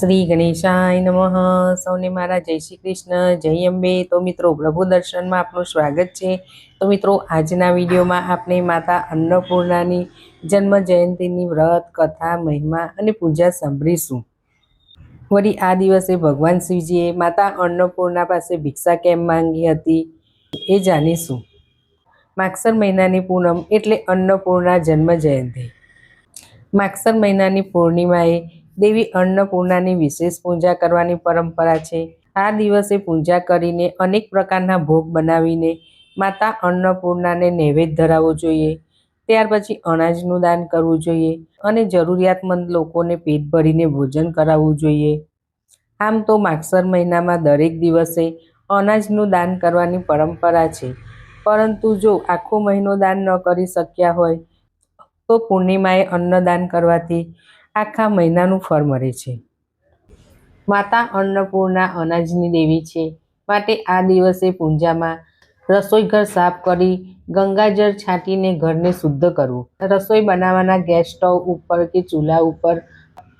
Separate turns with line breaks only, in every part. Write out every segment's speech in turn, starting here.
શ્રી ગણેશાય નમઃ. સૌને મારા જય શ્રી કૃષ્ણ. જય અંબે. તો મિત્રો, પ્રભુ દર્શનમાં આપનું સ્વાગત છે. તો મિત્રો, આજના વિડીયોમાં આપણે માતા અન્નપૂર્ણાની જન્મ જયંતિની વ્રત, કથા, મહિમા અને પૂજા સાંભળીશું. વળી આ દિવસે ભગવાન શિવજીએ માતા અન્નપૂર્ણા પાસે ભિક્ષા કેમ માંગી હતી એ જાણીશું. માગસર મહિનાની પૂનમ એટલે અન્નપૂર્ણા જન્મ જયંતિ. માગસર મહિનાની પૂર્ણિમાએ દેવી અન્નપૂર્ણાની વિશેષ પૂજા કરવાની પરંપરા છે. આ દિવસે પૂજા કરીને અનેક પ્રકારના ભોગ બનાવીને માતા અન્નપૂર્ણાને નૈવેદ્ય ધરાવવો જોઈએ. ત્યાર પછી અનાજનું દાન કરવું જોઈએ અને જરૂરિયાતમંદ લોકોને પેટ ભરીને ભોજન કરાવવું જોઈએ. આમ તો માગસર મહિનામાં દરેક દિવસે અનાજનું દાન કરવાની પરંપરા છે. પરંતુ જો આખો મહિનો દાન ન કરી શક્યા હોય, તો પૂર્ણિમાએ અન્નદાન કરવાથી આખા મહિનાનું ફળ મળે છે. માતા અન્નપૂર્ણા અનાજની દેવી છે. માટે આ દિવસે પૂજામાં રસોઈ ઘર સાફ કરી ગંગાજળ છાંટીને ઘરને શુદ્ધ કરવું. રસોઈ બનાવવાના ગેસ સ્ટવ ઉપર કે ચૂલા ઉપર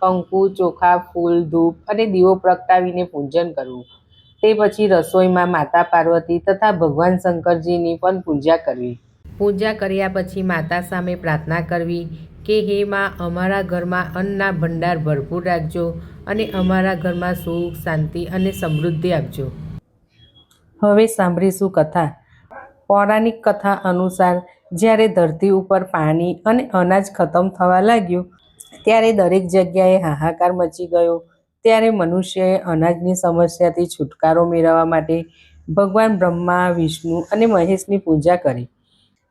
કંકુ ચોખા, ફૂલ, ધૂપ અને દીવો પ્રગટાવીને પૂજન કરવું. તે પછી રસોઈમાં માતા પાર્વતી તથા ભગવાન શંકરજીની પણ પૂજા કરવી. પૂજા કર્યા પછી માતા સામે પ્રાર્થના કરવી કે હે માં, અમારા ઘરમાં અન્નના ભંડાર ભરપૂર રાખજો અને અમારા ઘરમાં સુખ, શાંતિ અને સમૃદ્ધિ આપજો. હવે સાંભળીશું કથા. પૌરાણિક કથા અનુસાર જ્યારે ધરતી ઉપર પાણી અને અનાજ ખતમ થવા લાગ્યું, ત્યારે દરેક જગ્યાએ હાહાકાર મચી ગયો. ત્યારે મનુષ્યએ અનાજની સમસ્યાથી છુટકારો મેળવવા માટે ભગવાન બ્રહ્મા, વિષ્ણુ અને મહેશની પૂજા કરી.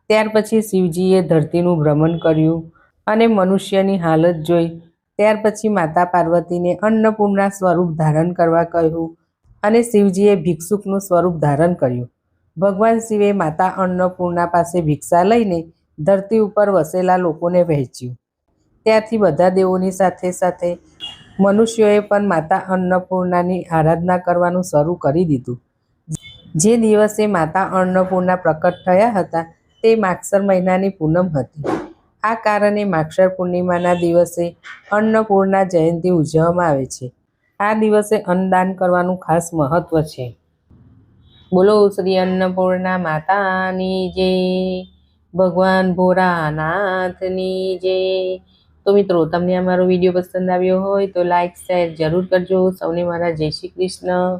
ત્યાર પછી શિવજીએ ધરતીનું ભ્રમણ કર્યું અને મનુષ્યની હાલત જોઈ. ત્યાર પછી માતા પાર્વતીને અન્નપૂર્ણા સ્વરૂપ ધારણ કરવા કહ્યું અને શિવજીએ ભિક્ષુકનું સ્વરૂપ ધારણ કર્યું. ભગવાન શિવે માતા અન્નપૂર્ણા પાસે ભિક્ષા લઈને ધરતી ઉપર વસેલા લોકોને વહેંચ્યું. ત્યારથી બધા દેવોની સાથે સાથે મનુષ્યોએ પણ માતા અન્નપૂર્ણાની આરાધના કરવાનું શરૂ કરી દીધું. જે દિવસે માતા અન્નપૂર્ણા પ્રકટ થયા હતા તે માગસર મહિનાની પૂનમ હતી. આ કારણે માગસર પૂર્ણિમાના દિવસે અન્નપૂર્ણા જયંતિ ઉજવવામાં આવે છે. આ દિવસે અન્નદાન કરવાનું ખાસ મહત્વ છે. બોલો શ્રી અન્નપૂર્ણા માતાની જે ભગવાન ભોરાનાથની જે તો મિત્રો, તમને અમારો વીડિયો પસંદ આવ્યો હોય તો લાઈક શેર જરૂર કરજો. સૌને મારા જય શ્રી કૃષ્ણ.